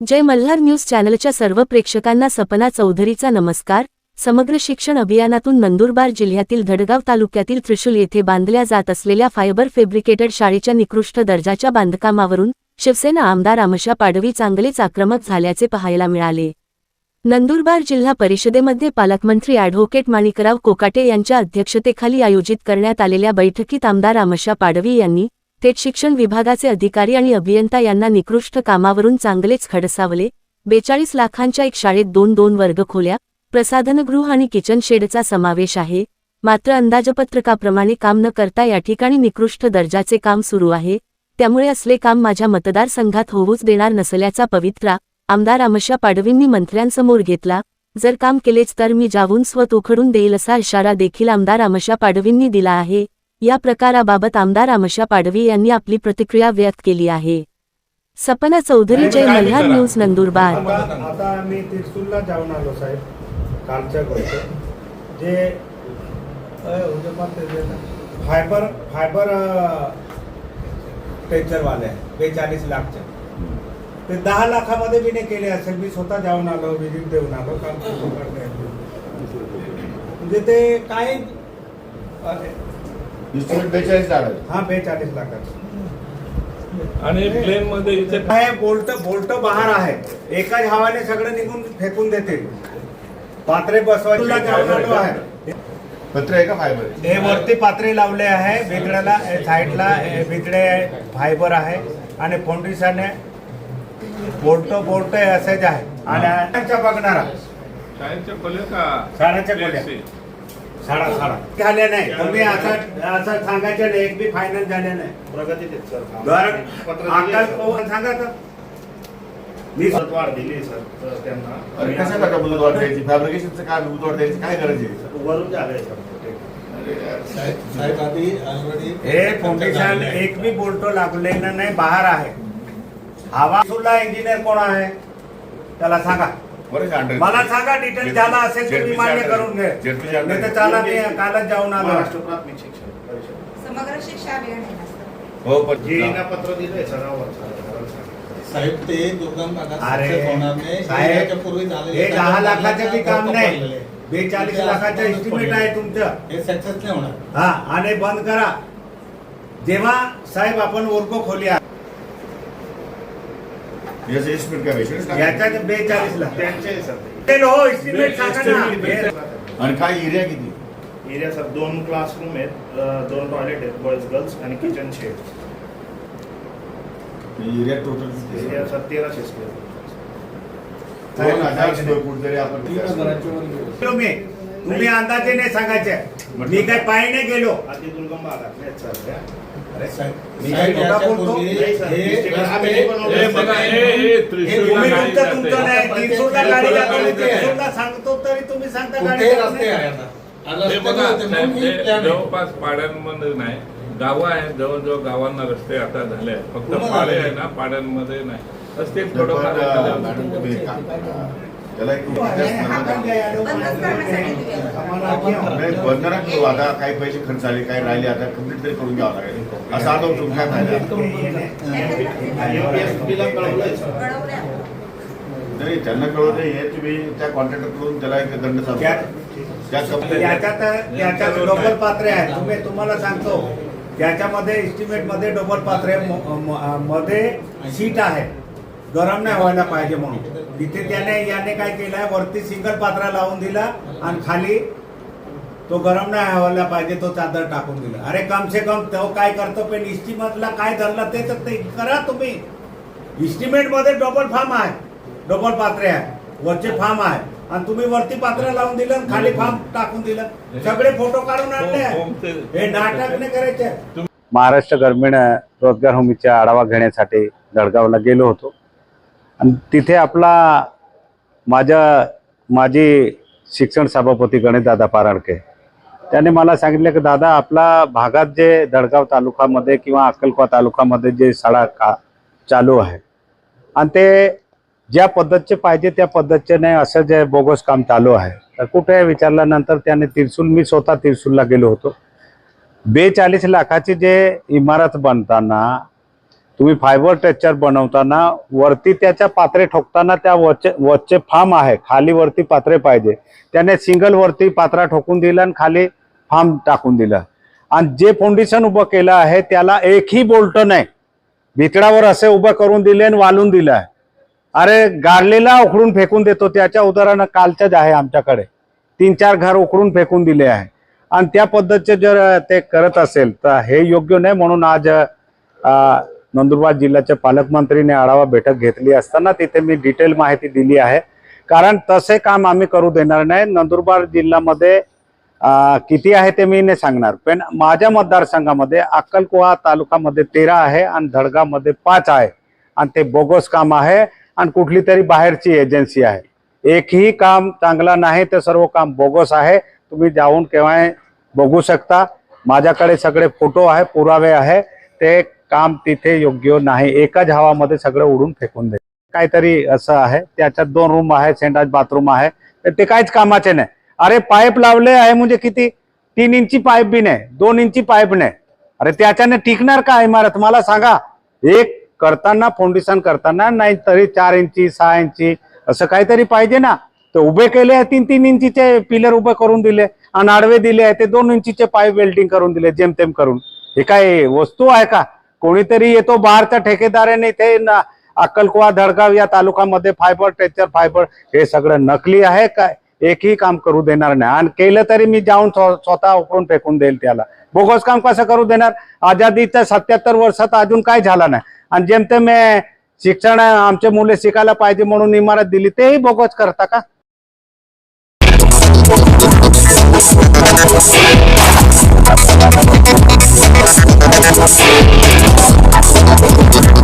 जय Malhar news चॅनलच्या सर्व प्रेक्षकांना सपना चौधरीचा नमस्कार. समग्र शिक्षण अभियानातून नंदुरबार जिल्ह्यातील धडगाव तालुक्यातील त्रिशूल येथे बांधल्या जात असलेल्या फायबर फेब्रिकेटेड शाळेच्या निकृष्ट दर्जाच्या बांधकामावरून शिवसेना आमदार आमशा पाडवी चांगलेच आक्रमक झाल्याचे पाहायला मिळाले. नंदुरबार जिल्हा परिषदेमध्ये पालकमंत्री ॲडव्होकेट माणिकराव कोकाटे यांच्या अध्यक्षतेखाली आयोजित करण्यात आलेल्या बैठकीत आमदार आमशा पाडवी यांनी थेट शिक्षण विभागाचे अधिकारी आणि अभियंता यांना निकृष्ट कामावरून चांगलेच खडसावले. बेचाळीस लाखांच्या एक शाळेत दोन दोन वर्ग खोल्या प्रसाधनगृह आणि किचन शेडचा समावेश आहे. मात्र अंदाजपत्रकाप्रमाणे काम न करता या ठिकाणी निकृष्ट दर्जाचे काम सुरू आहे. त्यामुळे असले काम माझ्या मतदारसंघात होऊच देणार नसल्याचा पवित्रा आमदार आमशा पाडवींनी मंत्र्यांसमोर घेतला. जर काम केलेच तर मी जाऊन स्वत उखडून देईल असा इशारा देखील आमदार आमशा पाडवींनी दिला आहे. या प्रकाराबाबत आमदार आमशा पाडवी यांनी आपली प्रतिक्रिया व्यक्त केली आहे. सपना चौधरी जय मल्हार न्यूज नंदुरबार. आता आम्ही त्रिशूलला जाऊन आलो साहेब कालच्या गोष्ट. जे फायबर फायबर टेन्चरवाले आहे बेचाळीस लाखचे. ते दहा लाखामध्ये बी नाही केले असेल. मी स्वतः जाऊन आलो विजिट देऊन आलो काम म्हणजे ते काय बेचाळीस लाख आहे. हा बेचाळीस लाखाचे. आणि प्लेन मध्ये इथे काय बोलट बोलट बाहेर आहे. एकाच हवाने सगळं निघून फेकून देतील पात्रे बसवायला जाऊन आहे. पत्र आहे का फायबर हे वरती पात्रे लावले आहे. भितड्याला साईडला भितडे फायबर आहे. आणि फाउंडेशन बोलट बोलट असेच आहे. आणि बघणारा. शाळेच्या खोल्या का? शाळांच्या खोल्या. शाळा शाळा झाल्या नाही. तुम्ही असं असं सांगायचं नाही एक बी फायनल झाले नाही. प्रगतीत आहेत सर. आकाश सांगा तर. मी दिली सर तर त्यांना अरे कशा का मुदतवाढ द्यायची? फॅब्रिकेशनचं काय द्यायची? काय गरज आहे? वरून झालंय सर ते. साहेब आधी ऑलरेडी हे फाउंडेशन एक बी बोल्ट लागलेलं नाही बाहेर आहे. हवा सुद्धा इंजिनियर कोण आहे? त्याला सांगा. बरेच मला सांगा डिटेल झाला असेल तुम्ही मान्य करून घे नाही तर चला मी कालच जाऊन आलो. महाराष्ट्र प्राथमिक शिक्षण परिषद. समग्र शिक्षा अभियान. हो पण जेईना पत्र दिलंय सरावर साहेब ते दुर्गम भागात पूर्वी हे दहा लाखाचं बी काम नाही. बेचाळीस ते लाखाचं एस्टिमेट आहे तुमचं. हे सक्सेस नाही होणार. हा आणि बंद करा. जेव्हा साहेब आपण वर्ग खोल्या. बेचाळीस लाख? याच्यात बेचाळीस लाख त्यांचे आहे सर ते हो एस्टिमेट सांगा ना ते. आणि काय एरिया किती एरिया सर दोन क्लासरूम आहेत अं, दोन टॉयलेट आहेत बॉईज गर्ल्स आणि kitchen shed area total area? Sir तेराशे स्क्वेअर दोन हजार स्क्वेअर फूट जरी आपण तीन हजाराच्या वर गेलो. तुम्ही तुम्ही अंदाजे नाही सांगायचे मी काय पायी नाही गेलो अति दुर्गम भागात आहेत सर त्या. रस्ते- सांगतो तरी तुम्ही रस्ते. आहे रस्ते आहे. जवळपास पाड्यांमध्ये नाही. गावं आहेत जवळजवळ गावांना रस्ते आता झाले आहेत. फक्त पाडे. आहे ना पाड्यांमध्ये नाही. असते पण, थोडंफार त्याला एक आलो? नका करू आता काही पैसे खर्च झाले काही राहिले आता कंप्लीट तरी करून घ्यावं लागेल. असं आता तुम्ही काय फायदा. नाही त्यांना कळवलं हे तुम्ही त्या कॉन्ट्रॅक्टरकडून त्याला एक दंड याच्यात डबल पात्रे आहे तुम्ही तुम्हाला सांगतो याच्यामध्ये एस्टिमेटमध्ये डबल पात्रे मध्ये सीट आहे. गरम नाही व्हायला पाहिजे म्हणून. तिथे त्याने याने काय केलंय वरती सिंगल पात्रा लावून दिला आणि खाली तो गरम नाही व्हायला पाहिजे तो चादर टाकून दिला. अरे कम से कम तो काय करतो पण इस्टिमेटला काय धरलं ते तर ते करा तुम्ही. इस्टिमेटमध्ये डबल फार्म आहे. डबल पात्रे आहे. वरचे फार्म आहे. आणि तुम्ही वरती पात्र लावून दिलं आणि खाली फार्म टाकून दिलं. सगळे फोटो काढून आणले हे नाटक नाही करायचे. महाराष्ट्र ग्रामीण रोजगार हमीचा आढावा घेण्यासाठी जळगावला गेलो होतो. आणि तिथे आपला माझ्या माझी शिक्षण सभापती गणेशदादा पाराडके. त्याने मला सांगितलं की दादा आपला भागात जे दडगाव तालुकामध्ये किंवा अक्कलकोवा तालुकामध्ये जे शाळा का चालू आहे आणि ते ज्या पद्धतचे पाहिजे त्या पद्धतचे नाही असं जे बोगस काम चालू आहे तर कुठे विचारल्यानंतर त्याने तिरसूल मी स्वतः तिरसूलला गेलो होतो. बेचाळीस लाखाची जे इमारत बांधताना तुम्ही फायबर टेक्चर बनवताना वरती त्याच्या पात्रे ठोकताना त्या वरचे वरचे फार्म आहे खाली वरती पात्रे पाहिजे. त्याने सिंगल वरती पात्रा ठोकून दिलं आणि खाली फार्म टाकून दिलं. आणि जे फाउंडेशन उभं केलं आहे त्याला एकही बोल्ट नाही. भितडावर असे उभं करून दिले आणि वालून दिलं आहे. अरे गाडलेला उखडून फेकून देतो. त्याच्या उदाहरण कालच्याच आहे आमच्याकडे. तीन चार घर उखडून फेकून दिले आहे. आणि त्या पद्धतीचे जर ते करत असेल तर हे योग्य नाही म्हणून आज नंदुरबार जिल्ह्याचे पालकमंत्रीने आढावा बैठक घेतली असताना तिथे मी डिटेल माहिती दिली आहे. कारण तसे काम आम्ही करू देणार नाही. नंदुरबार जिल्ह्यामध्ये किती आहे ते मी नाही सांगणार. पण माझ्या मतदारसंघामध्ये अक्कलकुवा तालुक्यामध्ये तेरा आहे आणि धडगामध्ये पाच आहे. आणि ते बोगस काम आहे आणि कुठली तरी बाहेरची एजन्सी आहे. एकही काम चांगला नाही ते सर्व काम बोगस आहे. तुम्ही जाऊन केव्हा बघू शकता. माझ्याकडे सगळे फोटो आहे पुरावे आहे. ते काम तिथे योग्य नाही. एकाच हवामध्ये सगळं उडून फेकून दे काहीतरी असं आहे. त्याच्यात दोन रूम आहे सेंटाज बाथरूम आहे. तर ते काहीच कामाचे नाही. अरे पाईप लावले आहे म्हणजे किती? तीन इंची पाईप बी नाही. दोन इंची पाईप नाही. अरे त्याच्याने टिकणार का इमारत? मला सांगा. एक करताना फाउंडेशन करताना नाही तरी चार इंची सहा इंची असं काहीतरी पाहिजे ना. तर उभे केले आहे तीन तीन इंचीचे पिलर उभे करून दिले. आणि आडवे दिले आहे ते दोन इंचीचे पाईप वेल्डिंग करून दिले जेमतेम करून. हे काय वस्तू आहे का? कोणीतरी येतो बाहेरच्या ठेकेदाराने इथे अक्कलकुवा धडगाव या तालुकामध्ये फायबर टेचर फायबर हे सगळं नकली आहे काय? एकही काम करू देणार नाही. आणि केलं तरी मी जाऊन स्वतः उकरून फेकून देईल त्याला. बोगस काम कसं करू देणार? आझादीच्या सत्याहत्तर वर्षात अजून काय झाला नाही. आणि जेमतेम शिक्षण आमचे मुले शिकायला पाहिजे म्हणून इमारत दिली तेही बोगस करता का? I think